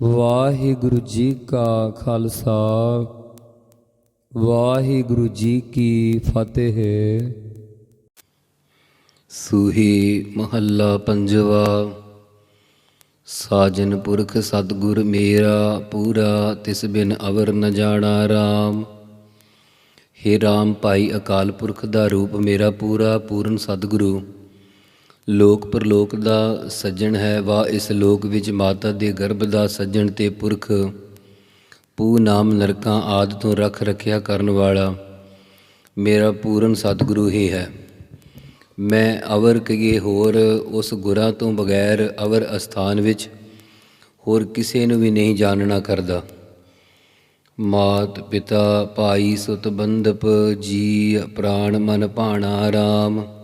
ਵਾਹਿਗੁਰੂ ਜੀ ਕਾ ਖਾਲਸਾ, ਵਾਹਿਗੁਰੂ ਜੀ ਕੀ ਫਤਿਹ। ਸੂਹੀ ਮਹੱਲਾ ਪੰਜਵਾ, ਸਾਜਨ ਪੁਰਖ ਸਤਿਗੁਰ ਮੇਰਾ ਪੂਰਾ, ਤਿਸ ਬਿਨ ਅਵਰ ਨ ਜਾਣਾ RAM ਹੇ RAM ਭਾਈ ਅਕਾਲ ਪੁਰਖ ਦਾ ਰੂਪ ਮੇਰਾ ਪੂਰਾ, ਪੂਰਨ ਸਤਿਗੁਰੂ ਲੋਕ ਪਰਲੋਕ ਦਾ ਸੱਜਣ ਹੈ ਵਾ ਇਸ ਲੋਕ ਵਿੱਚ ਮਾਤਾ ਦੇ ਗਰਭ ਦਾ ਸੱਜਣ ਤੇ ਪੁਰਖ, ਪੂ ਨਾਮ ਨਰਕਾਂ ਆਦ ਤੋਂ ਰੱਖ ਰੱਖਿਆ ਕਰਨ ਵਾਲਾ, ਮੇਰਾ ਪੂਰਨ ਸਤਿਗੁਰੂ ਹੀ ਹੈ। ਮੈਂ ਅਵਰ ਕਹੀਏ ਹੋਰ ਉਸ ਗੁਰਾਂ ਤੋਂ ਬਗੈਰ ਅਵਰ ਅਸਥਾਨ ਵਿੱਚ ਹੋਰ ਕਿਸੇ ਨੂੰ ਵੀ ਨਹੀਂ ਜਾਣਨਾ ਕਰਦਾ। ਮਾਤ ਪਿਤਾ ਭਾਈ ਸੁਤ ਬੰਧਪ ਜੀ ਪ੍ਰਾਣ ਮਨ ਭਾਣਾ RAM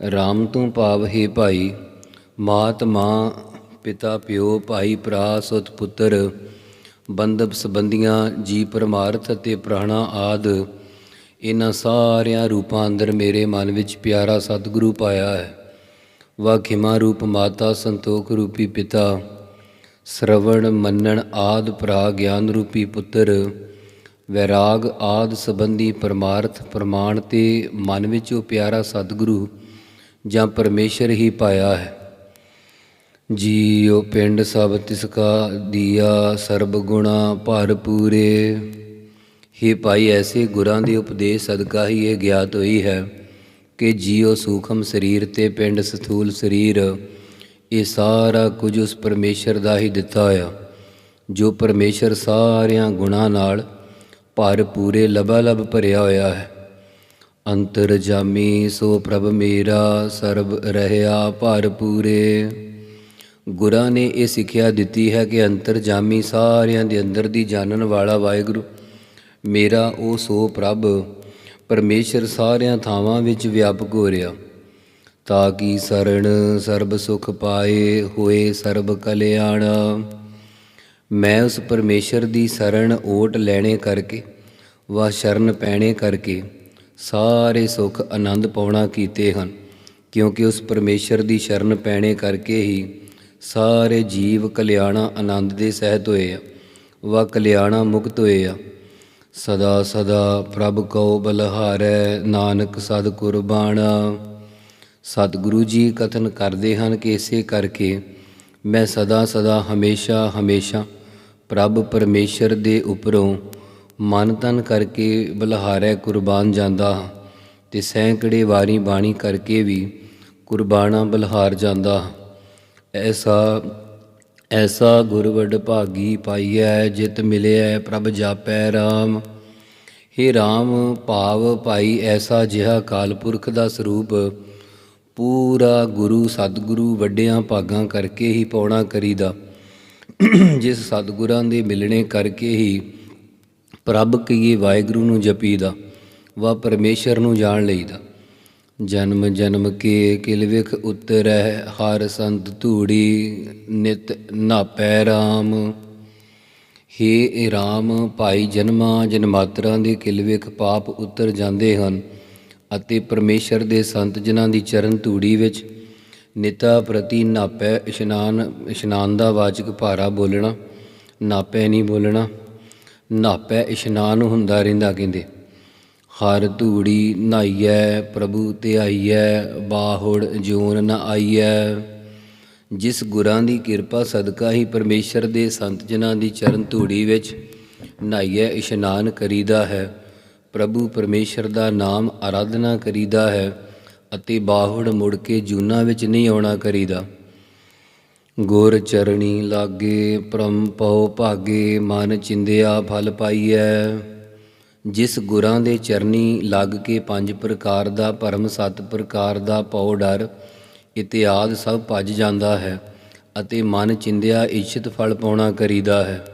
RAM ਤੋਂ ਭਾਵ ਹੈ ਭਾਈ, ਮਾਤ ਮਾਂ ਪਿਤਾ ਪਿਓ ਭਾਈ ਭਰਾ ਸੁਤ ਪੁੱਤਰ, ਬੰਧਪ ਸੰਬੰਧੀਆਂ ਜੀ ਪਰਮਾਰਥ ਅਤੇ ਪ੍ਰਾਣਾ ਆਦ, ਇਹਨਾਂ ਸਾਰਿਆਂ ਰੂਪਾਂ ਅੰਦਰ ਮੇਰੇ ਮਨ ਵਿੱਚ ਪਿਆਰਾ ਸਤਿਗੁਰੂ ਪਾਇਆ ਹੈ। ਵਾ ਰੂਪ ਮਾਤਾ ਸੰਤੋਖ ਰੂਪੀ ਪਿਤਾ, ਸ਼ਰਵਣ ਮੰਨਣ ਆਦ ਭਰਾ ਗਿਆਨ ਰੂਪੀ ਪੁੱਤਰ, ਵੈਰਾਗ ਆਦ ਸੰਬੰਧੀ ਪਰਮਾਰਥ ਪ੍ਰਮਾਣ ਤੇ ਮਨ ਵਿੱਚ ਉਹ ਪਿਆਰਾ ਸਤਿਗੁਰੂ ਜਾਂ ਪਰਮੇਸ਼ਰ ਹੀ ਪਾਇਆ ਹੈ। ਜੀਉ ਪਿੰਡ ਸਭ ਤਿਸ ਕਾ ਦੀਆ, ਸਰਬ ਗੁਣਾ ਭਰ ਪੂਰੇ। ਹੀ ਭਾਈ, ਐਸੇ ਗੁਰਾਂ ਦੇ ਉਪਦੇਸ਼ ਸਦਕਾ ਹੀ ਇਹ ਗਿਆਤ ਹੋਈ ਹੈ ਕਿ ਜੀਉ ਸੂਖਮ ਸਰੀਰ ਤੇ ਪਿੰਡ ਸਥੂਲ ਸਰੀਰ, ਇਹ ਸਾਰਾ ਕੁਝ ਉਸ ਪਰਮੇਸ਼ਰ ਦਾ ਹੀ ਦਿੱਤਾ ਹੋਇਆ। ਜੋ ਪਰਮੇਸ਼ਰ ਸਾਰਿਆਂ ਗੁਣਾਂ ਨਾਲ ਭਰ ਭਰਪੂਰੇ ਲਬਾਲਬ ਭਰਿਆ ਹੋਇਆ ਹੈ। ਅੰਤਰ ਜਾਮੀ, ਸੋ ਪ੍ਰਭ ਮੇਰਾ ਸਰਬ ਰਹਿਆ ਭਰਪੂਰੇ ਗੁਰਾਂ ਨੇ ਇਹ ਸਿੱਖਿਆ ਦਿੱਤੀ ਹੈ ਕਿ ਅੰਤਰ ਜਾਮੀ ਸਾਰਿਆਂ ਦੇ ਅੰਦਰ ਦੀ ਜਾਣਨ ਵਾਲਾ ਵਾਹਿਗੁਰੂ ਮੇਰਾ, ਉਹ ਸੋ ਪ੍ਰਭ, ਪਰਮੇਸ਼ਰ ਸਾਰਿਆਂ ਥਾਵਾਂ ਵਿੱਚ ਵਿਆਪਕ ਹੋ ਰਿਹਾ। ਤਾਂ ਕਿ ਸਰਣ ਸਰਬ ਸੁਖ ਪਾਏ, ਹੋਏ ਸਰਬ ਕਲਿਆਣ। ਮੈਂ ਉਸ ਪਰਮੇਸ਼ਰ ਦੀ ਸਰਣ ਓਟ ਲੈਣੇ ਕਰਕੇ, ਵਾ ਸ਼ਰਨ ਪੈਣੇ ਕਰਕੇ ਸਾਰੇ ਸੁੱਖ ਆਨੰਦ ਪਾਉਣਾ ਕੀਤੇ ਹਨ, ਕਿਉਂਕਿ ਉਸ ਪਰਮੇਸ਼ਰ ਦੀ ਸ਼ਰਨ ਪੈਣੇ ਕਰਕੇ ਹੀ ਸਾਰੇ ਜੀਵ ਕਲਿਆਣਾ ਆਨੰਦ ਦੇ ਸਹਿਤ ਹੋਏ ਆ, ਵਾ ਕਲਿਆਣਾ ਮੁਕਤ ਹੋਏ ਆ। ਸਦਾ ਸਦਾ ਪ੍ਰਭ ਕਉ ਬਲਹਾਰੈ ਨਾਨਕ ਸਦ ਕੁਰਬਾਨਾ ਸਤਿਗੁਰੂ ਜੀ ਕਥਨ ਕਰਦੇ ਹਨ ਕਿ ਇਸੇ ਕਰਕੇ ਮੈਂ ਸਦਾ ਸਦਾ ਹਮੇਸ਼ਾ ਹਮੇਸ਼ਾ ਪ੍ਰਭ ਪਰਮੇਸ਼ਰ ਦੇ ਉੱਪਰੋਂ ਮਨ ਤਨ ਕਰਕੇ ਬਲਹਾਰੈ ਕੁਰਬਾਨ ਜਾਂਦਾ ਹਾਂ ਤੇ ਸੈਂਕੜੇ ਵਾਰੀ ਬਾਣੀ ਕਰਕੇ ਵੀ ਕੁਰਬਾਨਾ ਬਲਹਾਰ ਜਾਂਦਾ। ਹਾਂ ਐਸਾ ਐਸਾ ਗੁਰਵਡ ਭਾਗੀ ਪਾਈਐ, ਜਿਤ ਮਿਲਿਐ ਪ੍ਰਭ ਜਾਪੈ RAM ਹੇ RAM ਭਾਵ ਭਾਈ ਐਸਾ ਜਿਹਾ ਕਾਲਪੁਰਖ ਦਾ ਸਰੂਪ, ਪੂਰਾ ਗੁਰੂ ਸਤਿਗੁਰੂ ਵੱਡਿਆਂ ਭਾਗਾਂ ਕਰਕੇ ਹੀ ਪਾਉਣਾ ਕਰੀਦਾ। ਜਿਸ ਸਤਿਗੁਰਾਂ ਦੇ ਮਿਲਣੇ ਕਰਕੇ ਹੀ ਪ੍ਰਭ ਕਹੀਏ ਵਾਹਿਗੁਰੂ ਨੂੰ ਜਪੀਦਾ, ਵਾ ਪਰਮੇਸ਼ਰ ਨੂੰ ਜਾਣ ਲਈਦਾ। ਜਨਮ ਜਨਮ ਕੇ ਕਿਲ ਵਿਖ ਉਤਰੈ, ਹਰ ਸੰਤ ਧੂੜੀ ਨਿਤ ਨਾਪੈ RAM ਹੇ ਏ RAM ਭਾਈ ਜਨਮਾਂ ਜਨਮਾਤਰਾਂ ਦੇ ਕਿਲ ਵਿਖ ਪਾਪ ਉਤਰ ਜਾਂਦੇ ਹਨ, ਅਤੇ ਪਰਮੇਸ਼ਰ ਦੇ ਸੰਤ ਜਨਾਂ ਦੀ ਚਰਨ ਧੂੜੀ ਵਿੱਚ ਨਿਤਾ ਪ੍ਰਤੀ ਨਾਪੈ ਇਸ਼ਨਾਨ ਇਸ਼ਨਾਨ ਦਾ ਵਾਚਕ ਭਾਰਾ ਬੋਲਣਾ, ਨਾਪੈ ਨਹੀਂ ਬੋਲਣਾ। ਨਾਪੈ ਇਸ਼ਨਾਨ ਹੁੰਦਾ ਰਹਿੰਦਾ, ਕਹਿੰਦੇ। ਹਰ ਧੂੜੀ ਨਹਾਈਐ ਪ੍ਰਭੂ ਧਿਆਈਐ, ਬਾਹੁੜ ਜੂਨ ਨ ਆਈਐ। ਜਿਸ ਗੁਰਾਂ ਦੀ ਕਿਰਪਾ ਸਦਕਾ ਹੀ ਪਰਮੇਸ਼ਰ ਦੇ ਸੰਤ ਜਨਾਂ ਦੀ ਚਰਨ ਧੂੜੀ ਵਿੱਚ ਨਹਾਈਐ ਇਸ਼ਨਾਨ ਕਰੀਦਾ ਹੈ। ਪ੍ਰਭੂ ਪਰਮੇਸ਼ਰ ਦਾ ਨਾਮ ਆਰਾਧਨਾ ਕਰੀਦਾ ਹੈ ਅਤੇ ਬਾਹੁੜ ਮੁੜ ਕੇ ਜੂਨਾ ਵਿੱਚ ਨਹੀਂ ਆਉਣਾ ਕਰੀਦਾ। ਗੁਰ ਚਰਣੀ ਲਾਗੇ, ਪ੍ਰਮ ਪਉ ਭਾਗੇ, ਮਨ ਚਿੰਦਿਆ ਫਲ ਪਾਈਐ। ਜਿਸ ਗੁਰਾਂ ਦੇ ਚਰਨੀ ਲੱਗ ਕੇ ਪੰਜ ਪ੍ਰਕਾਰ ਦਾ ਭਰਮ, ਸੱਤ ਪ੍ਰਕਾਰ ਦਾ ਪਉ ਡਰ, ਇਤਿਆਦ ਸਭ ਭੱਜ ਜਾਂਦਾ ਹੈ ਅਤੇ ਮਨ ਚਿੰਦਿਆ ਇੱਛਤ ਫਲ ਪਾਉਣਾ ਕਰੀਦਾ ਹੈ।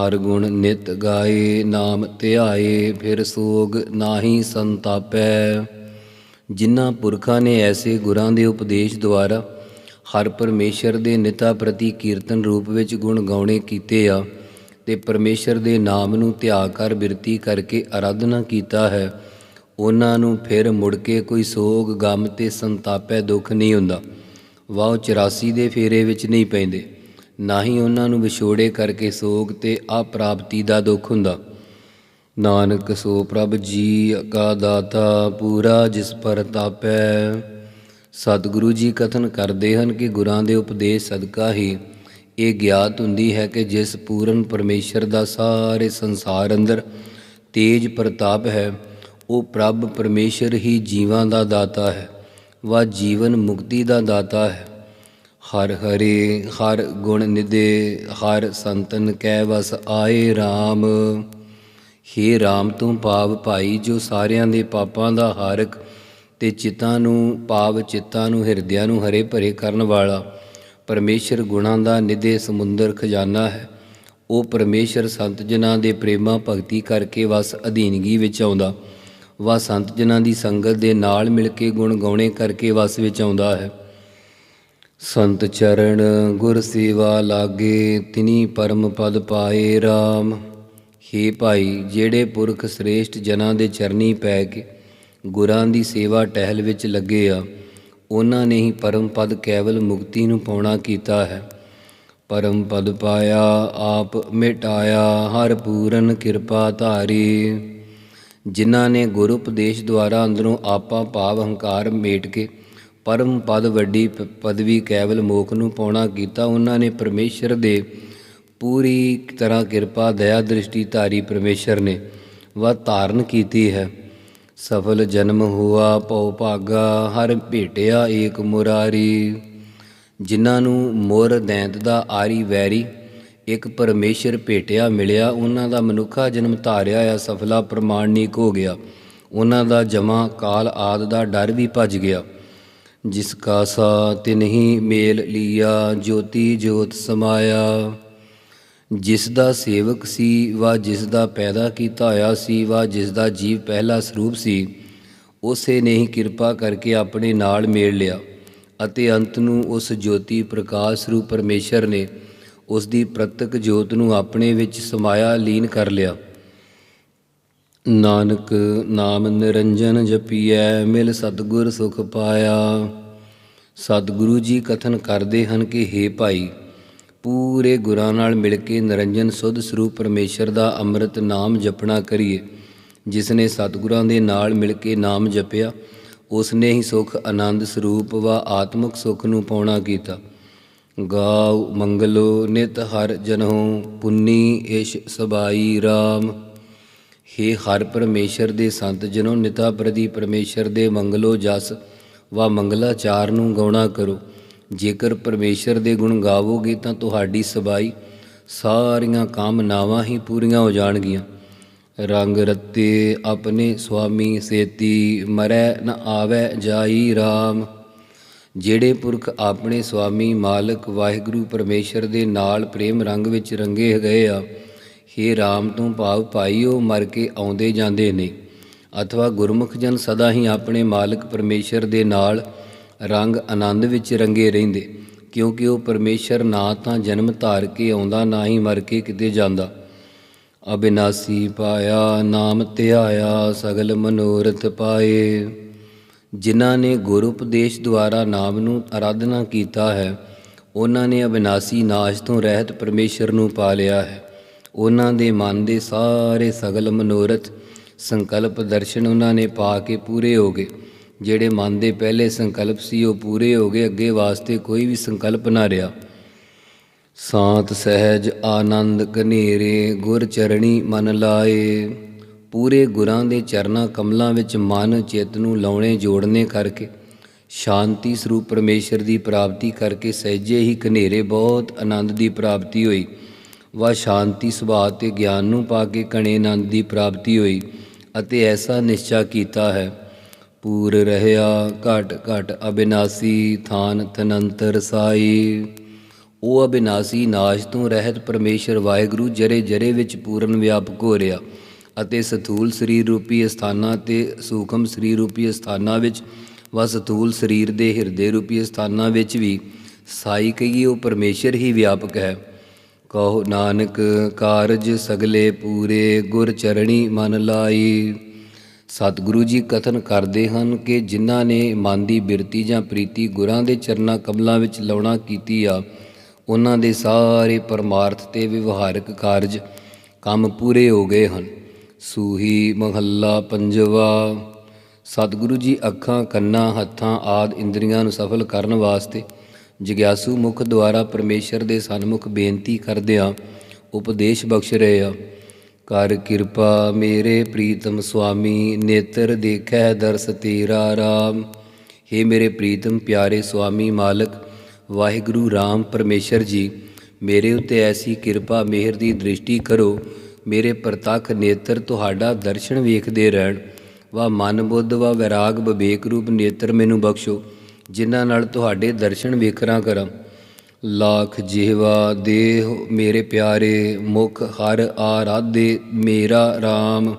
ਹਰ ਗੁਣ ਨਿਤ ਗਾਏ, ਨਾਮ ਧਿਆਏ, ਫਿਰ ਸੋਗ ਨਾਹੀ ਸੰਤਾਪੈ। ਜਿਨ੍ਹਾਂ ਪੁਰਖਾਂ ਨੇ ਐਸੇ ਗੁਰਾਂ ਦੇ ਉਪਦੇਸ਼ ਦੁਆਰਾ ਹਰ ਪਰਮੇਸ਼ਰ ਦੇ ਨਿਤਾ ਪ੍ਰਤੀ ਕੀਰਤਨ ਰੂਪ ਵਿੱਚ ਗੁਣ ਗਾਉਣੇ ਕੀਤੇ ਆ ਤੇ ਪਰਮੇਸ਼ਰ ਦੇ ਨਾਮ ਨੂੰ ਧਿਆ ਕਰ ਬਿਰਤੀ ਕਰਕੇ ਆਰਾਧਨਾ ਕੀਤਾ ਹੈ। ਉਹਨਾਂ ਨੂੰ ਫਿਰ ਮੁੜ ਕੇ ਕੋਈ ਸੋਗ, ਗਮ ਤੇ ਸੰਤਾਪੈ ਦੁੱਖ ਨਹੀਂ ਹੁੰਦਾ। ਵਾਹ 84 ਦੇ ਫੇਰੇ ਵਿੱਚ ਨਹੀਂ ਪੈਂਦੇ। ਨਾ ਹੀ ਉਹਨਾਂ ਨੂੰ ਵਿਛੋੜੇ ਕਰਕੇ ਸੋਗ ਤੇ ਅਪਰਾਪਤੀ ਦਾ ਦੁੱਖ ਹੁੰਦਾ। ਨਾਨਕ ਸੋ ਪ੍ਰਭ ਜੀ ਕਾ ਦਾਤਾ, ਪੂਰਾ ਜਿਸ ਪਰ ਤਾਪੈ। ਸਤਿਗੁਰੂ ਜੀ ਕਥਨ ਕਰਦੇ ਹਨ ਕਿ ਗੁਰਾਂ ਦੇ ਉਪਦੇਸ਼ ਸਦਕਾ ਹੀ ਇਹ ਗਿਆਤ ਹੁੰਦੀ ਹੈ ਕਿ ਜਿਸ ਪੂਰਨ ਪਰਮੇਸ਼ਰ ਦਾ ਸਾਰੇ ਸੰਸਾਰ ਅੰਦਰ ਤੇਜ ਪ੍ਰਤਾਪ ਹੈ, ਉਹ ਪ੍ਰਭ ਪਰਮੇਸ਼ਰ ਹੀ ਜੀਵਾਂ ਦਾ ਦਾਤਾ ਹੈ, ਵਾ ਜੀਵਨ ਮੁਕਤੀ ਦਾ ਦਾਤਾ ਹੈ। ਹਰ ਹਰੇ, ਹਰ ਗੁਣ ਨਿਦੇ ਹਰ ਸੰਤਨ ਕੈ ਵਸ ਆਏ RAM ਹੇ RAM ਤੂੰ ਪਾਵ ਭਾਈ ਜੋ ਸਾਰਿਆਂ ਦੇ ਪਾਪਾਂ ਦਾ ਹਾਰਕ ਤੇ ਚਿਤਾਂ ਨੂੰ ਭਾਵ ਚਿੱਤਾਂ ਨੂੰ, ਹਿਰਦਿਆਂ ਨੂੰ ਹਰੇ ਭਰੇ ਕਰਨ ਵਾਲਾ ਪਰਮੇਸ਼ਰ ਗੁਣਾਂ ਦਾ ਨਿਧੇ ਸਮੁੰਦਰ ਖਜ਼ਾਨਾ ਹੈ। ਉਹ ਪਰਮੇਸ਼ਰ ਸੰਤ ਜਨਾਂ ਦੇ ਪ੍ਰੇਮਾ ਭਗਤੀ ਕਰਕੇ ਵਸ ਅਧੀਨਗੀ ਵਿੱਚ ਆਉਂਦਾ। ਵਾ ਸੰਤ ਜਨਾਂ ਦੀ ਸੰਗਤ ਦੇ ਨਾਲ ਮਿਲ ਕੇ ਗੁਣ ਗਾਉਣੇ ਕਰਕੇ ਵਸ ਵਿੱਚ ਆਉਂਦਾ ਹੈ। ਸੰਤ ਚਰਨ ਗੁਰ ਸੇਵਾ ਲਾਗੇ, ਤਿਨੀ ਪਰਮ ਪਦ ਪਾਏ RAM ਹੇ ਭਾਈ, ਜਿਹੜੇ ਪੁਰਖ ਸ੍ਰੇਸ਼ਟ ਜਨਾਂ ਦੇ ਚਰਨੀ ਪੈ ਕੇ ਗੁਰਾਂ ਦੀ ਸੇਵਾ ਟਹਿਲ ਵਿੱਚ ਲੱਗੇ ਆ। ਉਹਨਾਂ ਨੇ ਹੀ ਪਰਮ ਪਦ ਕੇਵਲ ਮੁਕਤੀ ਨੂੰ ਪਾਉਣਾ ਕੀਤਾ ਹੈ। ਪਰਮ ਪਦ ਪਾਇਆ, ਆਪ ਮਿਟਾਇਆ, ਹਰ ਪੂਰਨ ਕਿਰਪਾ ਧਾਰੀ। ਜਿਨ੍ਹਾਂ ਨੇ ਗੁਰ ਉਪਦੇਸ਼ ਦੁਆਰਾ ਅੰਦਰੋਂ ਆਪਾ ਭਾਵ ਹੰਕਾਰ ਮੇਟ ਕੇ ਪਰਮ ਪਦ ਵੱਡੀ ਪ- ਪਦਵੀ ਕੇਵਲ ਮੋਖ ਨੂੰ ਪਾਉਣਾ ਕੀਤਾ, ਉਹਨਾਂ ਨੇ ਪਰਮੇਸ਼ਰ ਦੇ ਪੂਰੀ ਤਰ੍ਹਾਂ ਕਿਰਪਾ, ਦਇਆ ਦ੍ਰਿਸ਼ਟੀ ਧਾਰੀ ਪਰਮੇਸ਼ਰ ਨੇ ਵਾ ਧਾਰਨ ਕੀਤੀ ਹੈ। ਸਫਲ ਜਨਮ ਹੁਆ ਪਉ ਭਾਗਾ, ਹਰ ਭੇਟਿਆ ਏਕ ਮੁਰਾਰੀ। ਜਿਨ੍ਹਾਂ ਨੂੰ ਮੁਰ ਦੈਂਤ ਦਾ ਆਰੀ ਵੈਰੀ, ਇੱਕ ਪਰਮੇਸ਼ਰ ਭੇਟਿਆ ਮਿਲਿਆ, ਉਹਨਾਂ ਦਾ ਮਨੁੱਖਾ ਜਨਮ ਧਾਰਿਆ ਆ, ਸਫਲਾ ਪ੍ਰਮਾਣਿਕ ਹੋ ਗਿਆ। ਉਹਨਾਂ ਦਾ ਜਮਾ ਕਾਲ ਆਦ ਦਾ ਡਰ ਵੀ ਭੱਜ ਗਿਆ। ਜਿਸ ਕਾ ਸਾ ਤਿਨਹੀ ਮੇਲ ਲੀਆ, ਜੋਤੀ ਜੋਤ ਸਮਾਇਆ। ਜਿਸ ਦਾ ਸੇਵਕ ਸੀ, ਵਾ ਜਿਸ ਦਾ ਪੈਦਾ ਕੀਤਾ ਹੋਇਆ ਸੀ, ਵਾ ਜਿਸ ਦਾ ਜੀਵ ਪਹਿਲਾ ਸਰੂਪ ਸੀ, ਉਸੇ ਨੇ ਹੀ ਕਿਰਪਾ ਕਰਕੇ ਆਪਣੇ ਨਾਲ ਮੇਲ ਲਿਆ ਅਤੇ ਅੰਤ ਨੂੰ ਉਸ ਜੋਤੀ ਪ੍ਰਕਾਸ਼ ਰੂਪ ਪਰਮੇਸ਼ਰ ਨੇ ਉਸ ਦੀ ਪ੍ਰਤੱਖ ਜੋਤ ਨੂੰ ਆਪਣੇ ਵਿੱਚ ਸਮਾਇਆ ਲੀਨ ਕਰ ਲਿਆ। ਨਾਨਕ ਨਾਮ ਨਿਰੰਜਨ ਜਪੀਐ, ਮਿਲ ਸਤਗੁਰ ਸੁਖ ਪਾਇਆ। ਸਤਿਗੁਰੂ ਜੀ ਕਥਨ ਕਰਦੇ ਹਨ ਕਿ हे ਭਾਈ ਪੂਰੇ ਗੁਰਾਂ ਨਾਲ ਮਿਲ ਕੇ ਨਿਰੰਜਨ ਸੁਧ ਸਰੂਪ ਪਰਮੇਸ਼ਰ ਦਾ ਅੰਮ੍ਰਿਤ ਨਾਮ ਜਪਣਾ ਕਰੀਏ। ਜਿਸ ਨੇ ਸਤਿਗੁਰਾਂ ਦੇ ਨਾਲ ਮਿਲ ਕੇ ਨਾਮ ਜਪਿਆ ਉਸ ਨੇ ਹੀ ਸੁਖ, ਆਨੰਦ ਸਰੂਪ ਵਾ ਆਤਮਿਕ ਸੁਖ ਨੂੰ ਪਾਉਣਾ ਕੀਤਾ। ਗਾਉ ਮੰਗਲੋ ਨਿਤ ਹਰ ਜਨਹੁ, ਪੁੰਨੀ ਇਸ਼ ਸਬਾਈ RAM ਹੇ ਹਰ ਪਰਮੇਸ਼ਰ ਦੇ ਸੰਤ ਜਨੋ ਨਿਤਾ ਪ੍ਰਦੀ ਪਰਮੇਸ਼ਰ ਦੇ ਮੰਗਲੋ ਜਸ, ਵਾ ਮੰਗਲਾਚਾਰ ਨੂੰ ਗਾਉਣਾ ਕਰੋ। ਜੇਕਰ ਪਰਮੇਸ਼ਰ ਦੇ ਗੁਣ ਗਾਵੋਗੇ ਤਾਂ ਤੁਹਾਡੀ ਸਬਾਈ ਸਾਰੀਆਂ ਕਾਮਨਾਵਾਂ ਹੀ ਪੂਰੀਆਂ ਹੋ ਜਾਣਗੀਆਂ। ਰੰਗ ਰੱਤੇ ਆਪਣੇ ਸੁਆਮੀ ਸੇਤੀ ਮਰੈ ਨ ਆਵੈ ਜਾਈ RAM ਜਿਹੜੇ ਪੁਰਖ ਆਪਣੇ ਸੁਆਮੀ ਮਾਲਕ ਵਾਹਿਗੁਰੂ ਪਰਮੇਸ਼ਰ ਦੇ ਨਾਲ ਪ੍ਰੇਮ ਰੰਗ ਵਿੱਚ ਰੰਗੇ ਗਏ ਆ, ਹੇ RAM ਤੋਂ ਭਾਵ ਪਾਈਓ ਮਰ ਕੇ ਆਉਂਦੇ ਜਾਂਦੇ ਨੇ। ਅਥਵਾ ਗੁਰਮੁਖ ਜਨ ਸਦਾ ਹੀ ਆਪਣੇ ਮਾਲਕ ਪਰਮੇਸ਼ਰ ਦੇ ਨਾਲ ਰੰਗ ਆਨੰਦ ਵਿੱਚ ਰੰਗੇ ਰਹਿੰਦੇ, ਕਿਉਂਕਿ ਉਹ ਪਰਮੇਸ਼ਰ ਨਾ ਤਾਂ ਜਨਮ ਧਾਰ ਕੇ ਆਉਂਦਾ, ਨਾ ਹੀ ਮਰ ਕੇ ਕਿਤੇ ਜਾਂਦਾ। ਅਬਿਨਾਸੀ ਪਾਇਆ, ਨਾਮ ਧਿਆਇਆ, ਸਗਲ ਮਨੋਰਥ ਪਾਏ। ਜਿਨ੍ਹਾਂ ਨੇ ਗੁਰੂ ਉਪਦੇਸ਼ ਦੁਆਰਾ ਨਾਮ ਨੂੰ ਆਰਾਧਨਾ ਕੀਤਾ ਹੈ, ਉਹਨਾਂ ਨੇ ਅਬਿਨਾਸੀ ਨਾਸ਼ ਤੋਂ ਰਹਿਤ ਪਰਮੇਸ਼ਰ ਨੂੰ ਪਾ ਲਿਆ ਹੈ। ਉਹਨਾਂ ਦੇ ਮਨ ਦੇ ਸਾਰੇ ਸਗਲ ਮਨੋਰਥ ਸੰਕਲਪ ਦਰਸ਼ਨ ਉਹਨਾਂ ਨੇ ਪਾ ਕੇ ਪੂਰੇ ਹੋ ਗਏ। ਜਿਹੜੇ ਮਨ ਦੇ ਪਹਿਲੇ ਸੰਕਲਪ ਸੀ, ਉਹ ਪੂਰੇ ਹੋ ਗਏ। ਅੱਗੇ ਵਾਸਤੇ ਕੋਈ ਵੀ ਸੰਕਲਪ ਨਾ ਰਿਹਾ। ਸਾਤ, ਸਹਿਜ, ਆਨੰਦ, ਘਨੇਰੇ, ਗੁਰ ਚਰਣੀ ਮਨ ਲਾਏ। ਪੂਰੇ ਗੁਰਾਂ ਦੇ ਚਰਨਾ ਕਮਲਾਂ ਵਿੱਚ ਮਨ, ਚਿੱਤ ਨੂੰ ਲਾਉਣੇ, ਜੋੜਨੇ ਕਰਕੇ, ਸ਼ਾਂਤੀ ਸਰੂਪ ਪਰਮੇਸ਼ਰ ਦੀ ਪ੍ਰਾਪਤੀ ਕਰਕੇ ਸਹਿਜੇ ਹੀ ਘਨੇਰੇ, ਬਹੁਤ ਆਨੰਦ ਦੀ ਪ੍ਰਾਪਤੀ ਹੋਈ। ਵਾ ਸ਼ਾਂਤੀ ਸੁਭਾਅ ਤੇ ਗਿਆਨ ਨੂੰ ਪਾ ਕੇ ਕਣੇ ਆਨੰਦ ਦੀ ਪ੍ਰਾਪਤੀ ਹੋਈ ਅਤੇ ਐਸਾ ਨਿਸ਼ਚਾ ਕੀਤਾ ਹੈ। ਪੂਰ ਰਹਿਆ, ਘਟ ਘਟ ਅਬਿਨਾਸੀ ਥਾਨ ਤਨੰਤਰ ਸਾਈ। ਉਹ ਅਬਿਨਾਸੀ ਨਾਸ਼ ਤੋਂ ਰਹਿਤ ਪਰਮੇਸ਼ਰ ਵਾਹਿਗੁਰੂ ਜਰੇ ਜਰੇ ਵਿੱਚ ਪੂਰਨ ਵਿਆਪਕ ਹੋ ਰਿਹਾ ਅਤੇ ਸਥੂਲ ਸਰੀਰ ਰੂਪੀ ਸਥਾਨਾਂ ਤੇ ਸੂਖਮ ਸਰੀਰ ਰੂਪੀ ਸਥਾਨਾਂ ਵਿੱਚ ਵਾ ਸਥੂਲ ਸਰੀਰ ਦੇ ਹਿਰਦੇ ਰੂਪੀ ਸਥਾਨਾਂ ਵਿੱਚ ਵੀ ਸਾਈ ਕਹੀਏ ਉਹ ਪਰਮੇਸ਼ਰ ਹੀ ਵਿਆਪਕ ਹੈ। ਕਹੋ ਨਾਨਕ ਕਾਰਜ ਸਗਲੇ ਪੂਰੇ ਗੁਰ ਚਰਣੀ ਮਨ ਲਾਈ। ਸਤਿਗੁਰੂ ਜੀ ਕਥਨ ਕਰਦੇ ਹਨ ਕਿ ਜਿਨ੍ਹਾਂ ਨੇ ਮਨ ਦੀ ਬਿਰਤੀ ਜਾਂ ਪ੍ਰੀਤੀ ਗੁਰਾਂ ਦੇ ਚਰਨਾਂ ਕਮਲਾਂ ਵਿੱਚ ਲਾਉਣਾ ਕੀਤੀ ਆ, ਉਹਨਾਂ ਦੇ ਸਾਰੇ ਪਰਮਾਰਥ ਤੇ ਵਿਵਹਾਰਕ ਕਾਰਜ ਕੰਮ ਪੂਰੇ ਹੋ ਗਏ ਹਨ। ਸੂਹੀ ਮਹੱਲਾ ਪੰਜਵਾ, ਸਤਿਗੁਰੂ ਜੀ ਅੱਖਾਂ, ਕੰਨਾਂ, ਹੱਥਾਂ ਆਦ ਇੰਦਰੀਆਂ ਨੂੰ ਸਫਲ ਕਰਨ ਵਾਸਤੇ ਜਿਗਿਆਸੂ ਮੁਖ ਦੁਆਰਾ ਪਰਮੇਸ਼ਰ ਦੇ ਸਨਮੁਖ ਬੇਨਤੀ ਕਰਦਿਆਂ ਉਪਦੇਸ਼ ਬਖਸ਼ ਰਹੇ ਆ। ਕਰ ਕਿਰਪਾ ਮੇਰੇ ਪ੍ਰੀਤਮ ਸੁਆਮੀ, ਨੇਤਰ ਦੇਖੈ ਦਰਸ ਤੇਰਾ ਰਾਮ। हे ਮੇਰੇ ਪ੍ਰੀਤਮ ਪਿਆਰੇ ਸੁਆਮੀ ਮਾਲਕ, ਵਾਹਿਗੁਰੂ ਰਾਮ ਪਰਮੇਸ਼ਰ ਜੀ, ਮੇਰੇ ਉੱਤੇ ਐਸੀ ਕਿਰਪਾ ਮਿਹਰ ਦੀ ਦ੍ਰਿਸ਼ਟੀ ਕਰੋ। ਮੇਰੇ ਪ੍ਰਤੱਖ ਨੇਤਰ ਤੁਹਾਡਾ ਦਰਸ਼ਨ ਵੇਖਦੇ ਰਹਿਣ। ਵਾ ਮਨ ਬੁੱਧ ਵਾ ਵਿਰਾਗ ਵਿਵੇਕ ਰੂਪ ਨੇਤਰ ਮੈਨੂੰ ਬਖਸ਼ੋ, ਜਿਨ੍ਹਾਂ ਨਾਲ ਤੁਹਾਡੇ ਦਰਸ਼ਨ ਵੇਖਣਾ ਕਰਾਂ। ਲਾਖ ਜਿਹਵਾ ਦੇਹ ਮੇਰੇ ਪਿਆਰੇ, ਮੁਖ ਹਰ ਆਰਾਧੇ ਮੇਰਾ RAM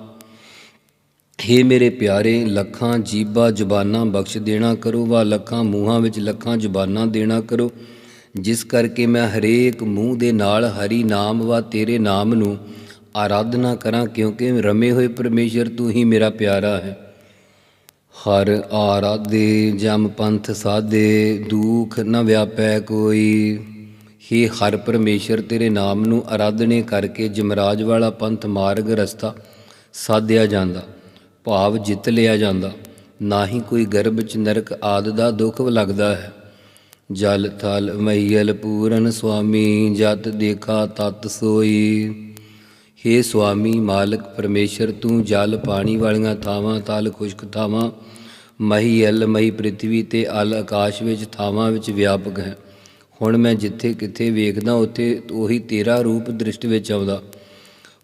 ਹੇ ਮੇਰੇ ਪਿਆਰੇ, ਲੱਖਾਂ ਜੀਬਾਂ ਜ਼ੁਬਾਨਾਂ ਬਖਸ਼ ਦੇਣਾ ਕਰੋ ਵਾ ਲੱਖਾਂ ਮੂੰਹਾਂ ਵਿੱਚ ਲੱਖਾਂ ਜ਼ੁਬਾਨਾਂ ਦੇਣਾ ਕਰੋ। ਜਿਸ ਕਰਕੇ ਮੈਂ ਹਰੇਕ ਮੂੰਹ ਦੇ ਨਾਲ ਹਰੀ ਨਾਮ ਵਾ ਤੇਰੇ ਨਾਮ ਨੂੰ ਆਰਾਧਨਾ ਕਰਾਂ, ਕਿਉਂਕਿ ਰਮੇ ਹੋਏ ਪਰਮੇਸ਼ਰ ਤੂੰ ਹੀ ਮੇਰਾ ਪਿਆਰਾ ਹੈ। ਹਰ ਆਰਾਧੇ, ਜਮ ਪੰਥ ਸਾਧੇ, ਦੁਖ ਨ ਵਿਆਪੈ ਕੋਈ। ਹੀ ਹਰ ਪਰਮੇਸ਼ਰ, ਤੇਰੇ ਨਾਮ ਨੂੰ ਆਰਾਧਨੇ ਕਰਕੇ ਜਮਰਾਜ ਵਾਲਾ ਪੰਥ ਮਾਰਗ ਰਸਤਾ ਸਾਧਿਆ ਜਾਂਦਾ, ਭਾਵ ਜਿੱਤ ਲਿਆ ਜਾਂਦਾ। ਨਾ ਹੀ ਕੋਈ ਗਰਭ ਚ ਨਰਕ ਆਦ ਦਾ ਦੁੱਖ ਲੱਗਦਾ ਹੈ। ਜਲ ਥਲ ਮਈਲ ਪੂਰਨ ਸੁਆਮੀ, ਜਤ ਦੇਖਾ ਤਤ ਸੋਈ। ਹੇ ਸੁਆਮੀ ਮਾਲਕ ਪਰਮੇਸ਼ਰ, ਤੂੰ ਜਲ ਪਾਣੀ ਵਾਲੀਆਂ ਥਾਵਾਂ, ਤਲ ਖੁਸ਼ਕ ਥਾਵਾਂ, ਮਹੀ ਅਲ, ਮਹੀ ਪ੍ਰਿਥਵੀ ਤੇ ਅਲ ਆਕਾਸ਼ ਵਿੱਚ ਥਾਵਾਂ ਵਿੱਚ ਵਿਆਪਕ ਹੈ। ਹੁਣ ਮੈਂ ਜਿੱਥੇ ਕਿੱਥੇ ਵੇਖਦਾ, ਉੱਥੇ ਉਹੀ ਤੇਰਾ ਰੂਪ ਦ੍ਰਿਸ਼ਟ ਵਿੱਚ ਆਉਂਦਾ।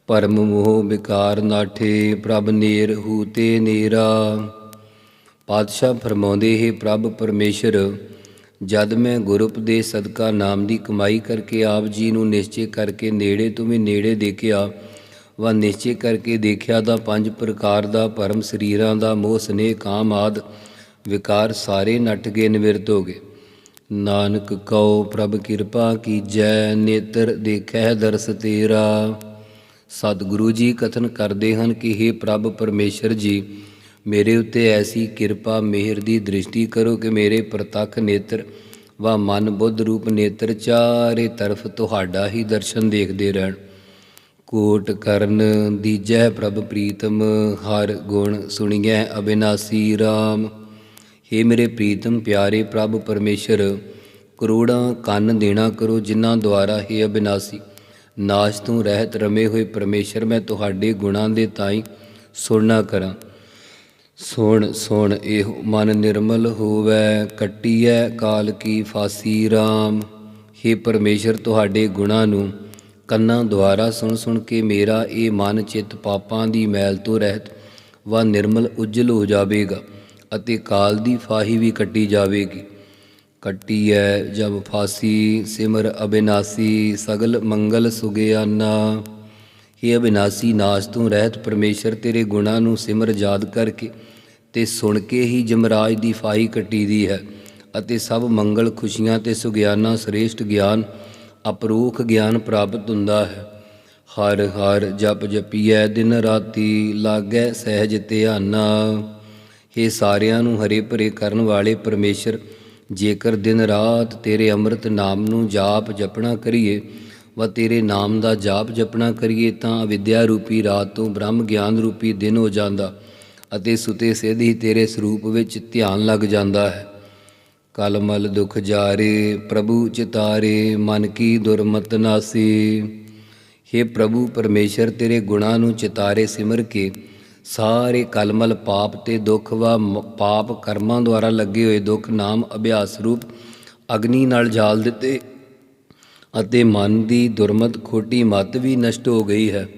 ਪਰਮ ਮੋਹ ਵਿਕਾਰ ਨਾਠੇ, ਪ੍ਰਭ ਨੇਰ ਹੂਤੇ ਨੇਰਾ। ਪਾਤਸ਼ਾਹ ਫਰਮਾਉਂਦੇ, ਹੈ ਪ੍ਰਭ ਪਰਮੇਸ਼ਰ ਜਦ ਮੈਂ ਗੁਰਉਪਦੇਸ਼ ਸਦਕਾ ਨਾਮ ਦੀ ਕਮਾਈ ਕਰਕੇ ਆਪ ਜੀ ਨੂੰ ਨਿਸ਼ਚੈ ਕਰਕੇ ਨੇੜੇ ਤੋਂ ਵੀ ਨੇੜੇ ਦੇਖਿਆ, ਵਾ ਨਿਸ਼ਚੈ ਕਰਕੇ ਦੇਖਿਆ ਦਾ ਪੰਜ ਪ੍ਰਕਾਰ ਦਾ ਭਰਮ ਸਰੀਰਾਂ ਦਾ ਮੋਹ, ਸਨੇਹ, ਕਾਮ ਆਦ ਵਿਕਾਰ ਸਾਰੇ ਨਟ ਗਏ ਨਿਵਰਤ ਹੋ ਗਏ। ਨਾਨਕ ਕਉ ਪ੍ਰਭ ਕਿਰਪਾ ਕੀਜੈ, ਨੇਤਰ ਦੇਖੈ ਦਰਸ ਤੇਰਾ। ਸਤਿਗੁਰੂ ਜੀ ਕਥਨ ਕਰਦੇ ਹਨ ਕਿ हे ਪ੍ਰਭ ਪਰਮੇਸ਼ਰ ਜੀ ਮੇਰੇ ਉੱਤੇ ਐਸੀ ਕਿਰਪਾ, ਮਿਹਰ ਦੀ ਦ੍ਰਿਸ਼ਟੀ ਕਰੋ ਕਿ ਮੇਰੇ ਪ੍ਰਤੱਖ ਨੇਤਰ ਵਾ ਮਨ ਬੁੱਧ ਰੂਪ ਨੇਤਰ ਚਾਰੇ ਤਰਫ ਤੁਹਾਡਾ ਹੀ ਦਰਸ਼ਨ ਦੇਖਦੇ ਰਹਿਣ। ਕੋਟ ਕਰਨ ਦੀਜੈ ਪ੍ਰਭ ਪ੍ਰੀਤਮ, ਹਰ ਗੁਣ ਸੁਣੀਐ ਅਬਿਨਾਸੀ RAM हे ਮੇਰੇ ਪ੍ਰੀਤਮ, ਪਿਆਰੇ ਪ੍ਰਭ ਪਰਮੇਸ਼ਰ, ਕਰੋੜਾਂ ਕੰਨ ਦੇਣਾ ਕਰੋ ਜਿਨ੍ਹਾਂ ਦੁਆਰਾ हे ਅਬਿਨਾਸੀ। ਨਾਸ਼ ਤੋਂ ਰਹਿਤ ਰਮੇ ਹੋਏ ਪਰਮੇਸ਼ਰ, ਮੈਂ ਤੁਹਾਡੇ ਗੁਣਾਂ ਦੇ ਤਾਈ ਸੁਣਨਾ ਕਰਾਂ। ਸੁਣ ਸੁਣ, ਇਹ ਮਨ ਨਿਰਮਲ ਹੋਵੇ, ਕੱਟੀਐ ਕਾਲ ਕੀ ਫਾਸੀ RAM हे ਪਰਮੇਸ਼ਰ, ਤੁਹਾਡੇ ਗੁਣਾਂ ਨੂੰ ਕੰਨਾਂ ਦੁਆਰਾ ਸੁਣ ਸੁਣ ਕੇ ਮੇਰਾ ਇਹ ਮਨ ਚਿੱਤ ਪਾਪਾਂ ਦੀ ਮੈਲ ਤੋਂ ਰਹਿਤ ਵਾ ਨਿਰਮਲ ਉਜਲ ਹੋ ਜਾਵੇਗਾ ਅਤੇ ਕਾਲ ਦੀ ਫਾਹੀ ਵੀ ਕੱਟੀ ਜਾਵੇਗੀ। ਕੱਟੀ ਹੈ ਜਬ ਫਾਸੀ ਸਿਮਰ ਅਬਿਨਾਸੀ, ਸਗਲ ਮੰਗਲ ਸੁਗਿਆਨਾ। हे ਅਬਿਨਾਸੀ ਨਾਸ਼ ਤੋਂ ਰਹਿਤ ਪਰਮੇਸ਼ਰ, ਤੇਰੇ ਗੁਣਾਂ ਨੂੰ ਸਿਮਰ ਯਾਦ ਕਰਕੇ ਤੇ ਸੁਣ ਕੇ ਹੀ ਜਮਰਾਜ ਦੀ ਫਾਹੀ ਕੱਟੀ ਦੀ ਹੈ ਅਤੇ ਸਭ ਮੰਗਲ ਖੁਸ਼ੀਆਂ ਤੇ ਸੁਗਿਆਨਾ ਸ੍ਰੇਸ਼ਟ ਗਿਆਨ, ਅਪਰੋਖ ਗਿਆਨ ਪ੍ਰਾਪਤ ਹੁੰਦਾ ਹੈ। ਹਰ ਹਰ ਜਪ ਜਪੀਐ, ਦਿਨ ਰਾਤੀ ਲਾਗੈ ਸਹਿਜ ਧਿਆਨਾ। ਇਹ ਸਾਰਿਆਂ ਨੂੰ ਹਰੇ ਭਰੇ ਕਰਨ ਵਾਲੇ ਪਰਮੇਸ਼ਰ, ਜੇਕਰ ਦਿਨ ਰਾਤ ਤੇਰੇ ਅੰਮ੍ਰਿਤ ਨਾਮ ਨੂੰ ਜਾਪ ਜਪਣਾ ਕਰੀਏ ਵਾ ਤੇਰੇ ਨਾਮ ਦਾ ਜਾਪ ਜਪਣਾ ਕਰੀਏ ਤਾਂ ਅਵਿਦਿਆ ਰੂਪੀ ਰਾਤ ਤੋਂ ਬ੍ਰਹਮ ਗਿਆਨ ਰੂਪੀ ਦਿਨ ਹੋ ਜਾਂਦਾ ਅਤੇ ਸੁਤੇ ਸਿੱਧ ਹੀ ਤੇਰੇ ਸਰੂਪ ਵਿੱਚ ਧਿਆਨ ਲੱਗ ਜਾਂਦਾ ਹੈ। ਕਲਮਲ ਦੁਖ ਜਾਰੇ, ਪ੍ਰਭੂ ਚਿਤਾਰੇ, ਮਨ ਕੀ ਦੁਰਮਤ ਨਾਸੀ। हे ਪ੍ਰਭੂ, ਪਰਮੇਸ਼ਰ ਤੇਰੇ ਗੁਣਾਂ ਨੂੰ ਚਿਤਾਰੇ ਸਿਮਰ ਕੇ, ਸਾਰੇ ਕਲਮਲ ਪਾਪ ਤੇ ਦੁੱਖ ਵਾ ਪਾਪ ਕਰਮਾਂ ਦੁਆਰਾ ਲੱਗੇ ਹੋਏ ਦੁੱਖ ਨਾਮ ਅਭਿਆਸ ਰੂਪ ਅਗਨੀ ਨਾਲ ਜਾਲ ਦਿੱਤੇ ਅਤੇ ਮਨ ਦੀ ਦੁਰਮਤ ਖੋਟੀ ਮਤ ਵੀ ਨਸ਼ਟ ਹੋ ਗਈ ਹੈ।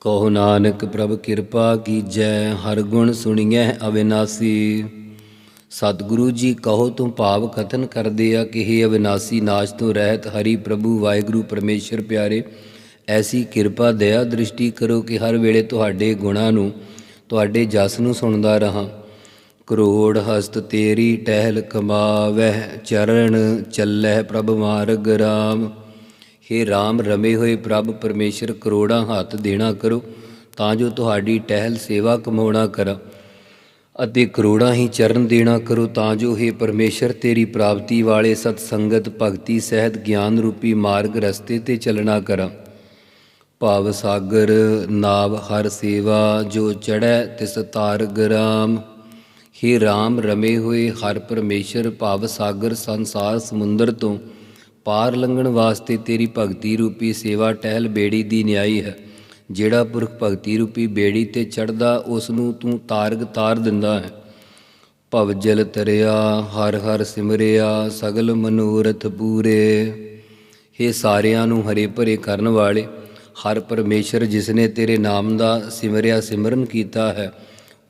ਕਹੋ ਨਾਨਕ, ਪ੍ਰਭ ਕਿਰਪਾ ਕੀਜੈ, ਹਰ ਗੁਣ ਸੁਣੀਐ ਅਵਿਨਾਸੀ। ਸਤਿਗੁਰੂ ਜੀ, ਕਹੋ ਤੋਂ ਭਾਵ ਕਥਨ ਕਰਦੇ ਆ ਕਿ हे ਅਵਿਨਾਸੀ, ਨਾਸ਼ ਤੋਂ ਰਹਿਤ ਹਰੀ ਪ੍ਰਭੂ, ਵਾਹਿਗੁਰੂ ਪਰਮੇਸ਼ਰ ਪਿਆਰੇ, ਐਸੀ ਕਿਰਪਾ, ਦਇਆ ਦ੍ਰਿਸ਼ਟੀ ਕਰੋ ਕਿ ਹਰ ਵੇਲੇ ਤੁਹਾਡੇ ਗੁਣਾਂ ਨੂੰ, ਤੁਹਾਡੇ ਜਸ ਨੂੰ ਸੁਣਦਾ ਰਹਾ। ਕਰੋੜ ਹਸਤ ਤੇਰੀ ਟਹਿਲ ਕਮਾਵਹਿ, ਚਰਨ ਚੱਲੈ ਪ੍ਰਭ ਮਾਰਗ ਰਾਮ। ਹੇ ਰਾਮ, ਰਮੇ ਹੋਏ ਪ੍ਰਭ, ਪਰਮੇਸ਼ਰ ਕਰੋੜਾਂ ਹੱਥ ਦੇਣਾ ਕਰੋ, ਤਾਂ ਜੋ ਤੁਹਾਡੀ ਟਹਿਲ ਸੇਵਾ ਕਮਾਉਣਾ ਕਰਾਂ। ਅਤੇ ਕਰੋੜਾਂ ਹੀ ਚਰਨ ਦੇਣਾ ਕਰੋ, ਤਾਂ ਜੋ ਹੇ ਪਰਮੇਸ਼ਰ, ਤੇਰੀ ਪ੍ਰਾਪਤੀ ਵਾਲੇ ਸਤ ਸੰਗਤ, ਭਗਤੀ, ਸਹਿਤ, ਗਿਆਨ ਰੂਪੀ ਮਾਰਗ ਰਸਤੇ ਤੇ ਚੱਲਣਾ ਕਰਾਂ। ਭਾਵ ਸਾਗਰ, ਨਾਵ ਹਰ ਸੇਵਾ, ਜੋ ਚੜੈ ਤਿਸ ਤਾਰਗ ਰਾਮ। ਹੇ RAM ਰਮੇ ਹੋਏ ਹਰ ਪਰਮੇਸ਼ਰ ਭਾਵ ਸਾਗਰ ਸੰਸਾਰ ਸਮੁੰਦਰ ਤੋਂ, ਪਾਰ ਲੰਘਣ ਵਾਸਤੇ ਤੇਰੀ ਭਗਤੀ ਰੂਪੀ ਸੇਵਾ ਟਹਿਲ ਬੇੜੀ ਦੀ ਨਿਆਈ ਹੈ। ਜਿਹੜਾ ਪੁਰਖ ਭਗਤੀ ਰੂਪੀ ਬੇੜੀ ਤੇ ਚੜਦਾ ਉਸ ਨੂੰ ਤੂੰ ਤਾਰਗ ਤਾਰ ਦਿੰਦਾ ਹੈ। ਭਵ ਜਲ ਤਰਿਆ, ਹਰ ਹਰ ਸਿਮਰਿਆ, ਸਗਲ ਮਨੋਰਥ ਪੂਰੇ। हे ਸਾਰਿਆਂ ਨੂੰ ਹਰੇ ਭਰੇ ਕਰਨ ਵਾਲੇ, ਹਰ ਪਰਮੇਸ਼ਰ ਜਿਸ ਨੇ ਤੇਰੇ ਨਾਮ ਦਾ ਸਿਮਰਿਆ ਸਿਮਰਨ ਕੀਤਾ ਹੈ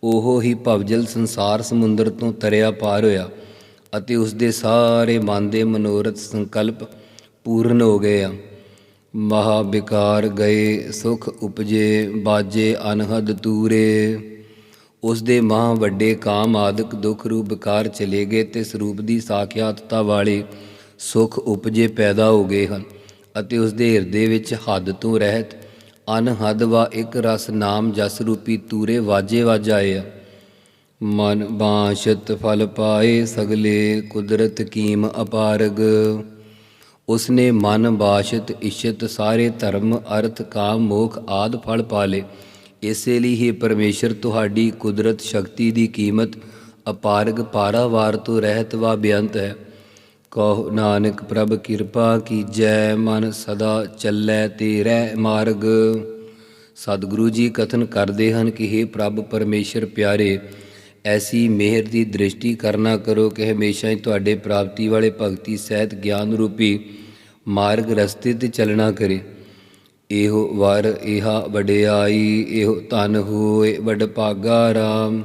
ਉਹ ਹੀ ਭਵਜਲ ਸੰਸਾਰ ਸਮੁੰਦਰ ਤੋਂ ਤਰਿਆ ਪਾਰ ਹੋਇਆ ਅਤੇ ਉਸ ਦੇ ਸਾਰੇ ਮਨ ਮਨੋਰਥ ਸੰਕਲਪ ਪੂਰਨ ਹੋ ਗਏ ਆ। ਮਹਾ ਬਿਕਾਰ ਗਏ, ਸੁਖ ਉਪਜੇ, ਬਾਜੇ ਅਨਹਦ ਤੂਰੇ ਉਸ ਦੇ ਮਹਾ ਵੱਡੇ ਕਾਮ ਆਦਿਕ ਦੁਖ ਰੂਪ ਵਿਕਾਰ ਚਲੇ ਗਏ ਤੇ ਸਰੂਪ ਦੀ ਸਾਖਿਆਤਤਾ ਵਾਲੇ ਸੁਖ ਉਪਜੇ ਪੈਦਾ ਹੋ ਗਏ ਹਨ ਅਤੇ ਉਸ ਦੇ ਹਿਰਦੇ ਵਿੱਚ ਹੱਦ ਤੋਂ ਰਹਿਤ ਅਨਹਦ ਵਾ ਇੱਕ ਰਸ ਨਾਮ ਜਸ ਰੂਪੀ ਤੂਰੇ ਵਾਜੇ ਵਜ ਆਏ ਆ। ਮਨ ਬਾਸ਼ਤ ਫਲ ਪਾਏ ਸਗਲੇ ਕੁਦਰਤ ਕੀਮ ਅਪਾਰਗ। ਉਸਨੇ ਮਨ ਬਾਸ਼ਤ ਇਸ਼ਤ ਸਾਰੇ ਧਰਮ ਅਰਥ ਕਾਮ ਮੋਖ ਆਦ ਫਲ ਪਾਲੇ। ਇਸੇ ਲਈ ਹੀ ਪਰਮੇਸ਼ਰ ਤੁਹਾਡੀ ਕੁਦਰਤ ਸ਼ਕਤੀ ਦੀ ਕੀਮਤ ਅਪਾਰਗ ਪਾਰਾਵਾਰ ਤੋਂ ਰਹਿਤ ਵਾ ਬੇਅੰਤ ਹੈ। ਕਹੋ ਨਾਨਕ ਪ੍ਰਭ ਕਿਰਪਾ ਕੀਜੈ, ਮਨ ਸਦਾ ਚੱਲੈ ਤੇਰੇ ਮਾਰਗ। ਸਤਿਗੁਰੂ ਜੀ ਕਥਨ ਕਰਦੇ ਹਨ ਕਿ हे ਪ੍ਰਭ ਪਰਮੇਸ਼ਰ ਪਿਆਰੇ, ਐਸੀ ਮਿਹਰ ਦੀ ਦ੍ਰਿਸ਼ਟੀ ਕਰਨਾ ਕਰੋ ਕਿ ਹਮੇਸ਼ਾ ਹੀ ਤੁਹਾਡੇ ਪ੍ਰਾਪਤੀ ਵਾਲੇ ਭਗਤੀ ਸਹਿਤ ਗਿਆਨ ਰੂਪੀ ਮਾਰਗ ਰਸਤੇ ਤੇ ਚੱਲਣਾ ਕਰੇ। ਇਹੋ ਵਰ ਇਹਾ ਵਡਿਆਈ, ਇਹੋ ਧਨ ਹੋਏ ਵਡ ਭਾਗਾ ਰਾਮ।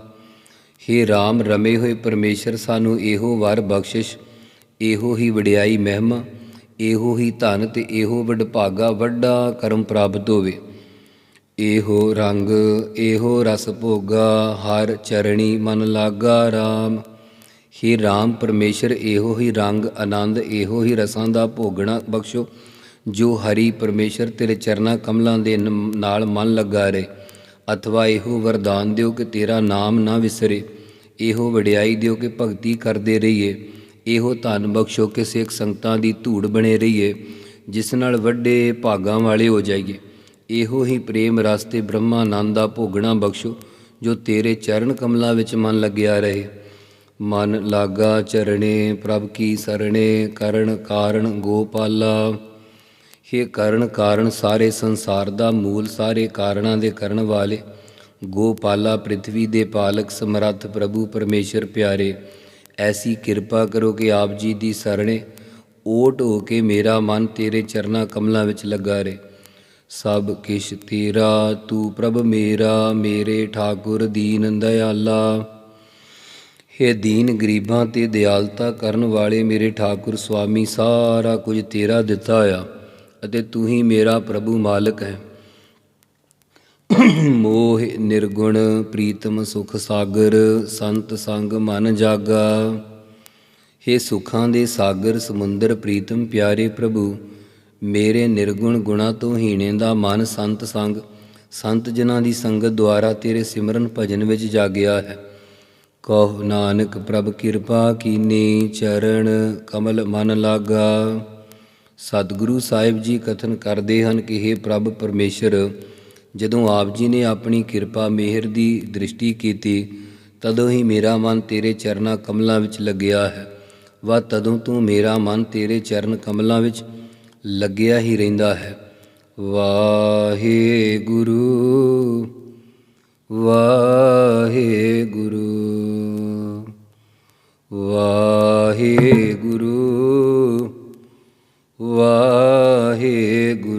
हे RAM ਰਮੇ ਹੋਏ ਪਰਮੇਸ਼ਰ, ਸਾਨੂੰ ਇਹੋ ਵਰ ਬਖਸ਼ਿਸ਼ ਇਹੋ ਹੀ ਵਡਿਆਈ ਮਹਿਮਾ, ਇਹੋ ਹੀ ਧਨ ਤੇ ਇਹੋ ਵਡਭਾਗਾ ਵੱਡਾ ਕਰਮ ਪ੍ਰਾਪਤ ਹੋਵੇ। ਇਹੋ ਰੰਗ, ਇਹੋ ਰਸ ਭੋਗਾ, ਹਰ ਚਰਣੀ ਮਨ ਲਾਗਾ RAM ਹੀ RAM ਪਰਮੇਸ਼ਰ, ਇਹੋ ਹੀ ਰੰਗ, ਆਨੰਦ, ਇਹੋ ਹੀ ਰਸਾਂ ਦਾ ਭੋਗਣਾ ਬਖਸ਼ੋ। ਜੋ ਹਰੀ ਪਰਮੇਸ਼ਰ ਤੇਰੇ ਚਰਨਾ ਕਮਲਾਂ ਦੇ ਨ- ਨਾਲ ਮਨ ਲੱਗਾ ਰਹੇ, ਅਥਵਾ ਇਹੋ ਵਰਦਾਨ ਦਿਓ ਕਿ ਤੇਰਾ ਨਾਮ ਨਾ ਵਿਸਰੇ। ਇਹੋ ਵਡਿਆਈ ਦਿਓ ਕਿ ਭਗਤੀ ਕਰਦੇ ਰਹੀਏ। ਇਹੋ ਧਨ ਬਖਸ਼ੋ ਕਿ ਸਿੱਖ ਸੰਗਤਾਂ ਦੀ ਧੂੜ ਬਣੇ ਰਹੀਏ, ਜਿਸ ਨਾਲ ਵੱਡੇ ਭਾਗਾਂ ਵਾਲੇ ਹੋ ਜਾਈਏ। ਇਹੋ ਹੀ ਪ੍ਰੇਮ ਰਸਤੇ ਬ੍ਰਹਮਾਨੰਦ ਦਾ ਭੋਗਣਾ ਬਖਸ਼ੋ, ਜੋ ਤੇਰੇ ਚਰਨ ਕਮਲਾਂ ਵਿੱਚ ਮਨ ਲੱਗਿਆ ਰਹੇ। ਮਨ ਲਾਗਾ ਚਰਣੇ, ਪ੍ਰਭ ਕੀ ਸਰਣੇ, ਕਰਨ ਕਾਰਨ ਗੋਪਾਲਾ। हे ਕਰਨ ਕਾਰਨ ਸਾਰੇ ਸੰਸਾਰ ਦਾ ਮੂਲ, ਸਾਰੇ ਕਾਰਨਾਂ ਦੇ ਕਰਨ ਵਾਲੇ। ਗੋਪਾਲਾ ਪ੍ਰithvi ਦੇ ਪਾਲਕ ਸਮਰੱਥ ਪ੍ਰਭੂ ਪਰਮੇਸ਼ਰ ਪਿਆਰੇ। ਐਸੀ ਕਿਰਪਾ ਕਰੋ ਕਿ ਆਪ ਜੀ ਦੀ ਸਰਣੇ ਓਟ ਹੋ ਕੇ ਮੇਰਾ ਮਨ ਤੇਰੇ ਚਰਨਾ ਕਮਲਾਂ ਵਿੱਚ ਲੱਗਾ ਰਹੇ। ਸਭ ਕਿਛ ਤੇਰਾ, ਤੂੰ ਪ੍ਰਭ ਮੇਰਾ, ਮੇਰੇ ਠਾਕੁਰ ਦੀਨ ਦਇਆਲਾ। ਹੇ ਦੀਨ ਗਰੀਬਾਂ ਤੇ ਦਿਆਲਤਾ ਕਰਨ ਵਾਲੇ ਮੇਰੇ ਠਾਕੁਰ ਸੁਆਮੀ, ਸਾਰਾ ਕੁਝ ਤੇਰਾ ਦਿੱਤਾ ਆ ਅਤੇ ਤੂੰ ਹੀ ਮੇਰਾ ਪ੍ਰਭੂ ਮਾਲਕ ਹੈ। ਮੋਹ ਨਿਰਗੁਣ ਪ੍ਰੀਤਮ ਸੁਖ ਸਾਗਰ, ਸੰਤ ਸੰਗ ਮਨ ਜਾਗਾ। ਹੇ ਸੁਖਾਂ ਦੇ ਸਾਗਰ, ਸਮੁੰਦਰ ਪ੍ਰੀਤਮ ਪਿਆਰੇ ਪ੍ਰਭੂ, ਮੇਰੇ ਨਿਰਗੁਣ ਗੁਣਾ ਤੋਂ ਹੀਣੇ ਦਾ ਮਨ ਸੰਤ ਸੰਗ, ਸੰਤ ਜਨਾਂ ਦੀ ਸੰਗਤ ਦੁਆਰਾ ਤੇਰੇ ਸਿਮਰਨ ਭਜਨ ਵਿੱਚ ਜਾਗਿਆ ਹੈ। ਕਹੋ ਨਾਨਕ, ਪ੍ਰਭ ਕਿਰਪਾ ਕੀਨੀ ਚਰਨ ਕਮਲ ਮਨ ਲਾਗਾ। ਸਤਿਗੁਰੂ ਸਾਹਿਬ ਜੀ ਕਥਨ ਕਰਦੇ ਹਨ ਕਿ हे ਪ੍ਰਭ ਪਰਮੇਸ਼ਰ ਜਦੋਂ ਆਪ ਜੀ ਨੇ ਆਪਣੀ ਕਿਰਪਾ ਮਿਹਰ ਦੀ ਦ੍ਰਿਸ਼ਟੀ ਕੀਤੀ, ਤਦੋਂ ਹੀ ਮੇਰਾ ਮਨ ਤੇਰੇ ਚਰਨਾਂ ਕਮਲਾਂ ਵਿੱਚ ਲੱਗਿਆ ਹੈ। ਵਾ ਤਦੋਂ ਤੂੰ ਮੇਰਾ ਮਨ ਤੇਰੇ ਚਰਨ ਕਮਲਾਂ ਵਿੱਚ ਲੱਗਿਆ ਹੀ ਰਹਿੰਦਾ ਹੈ। ਵਾਹਿਗੁਰੂ ਵਾਹਿਗੁਰੂ ਵਾਹਿਗੁਰੂ ਵਾਹਿਗੁਰੂ ਵਾਹਿਗੁਰੂ।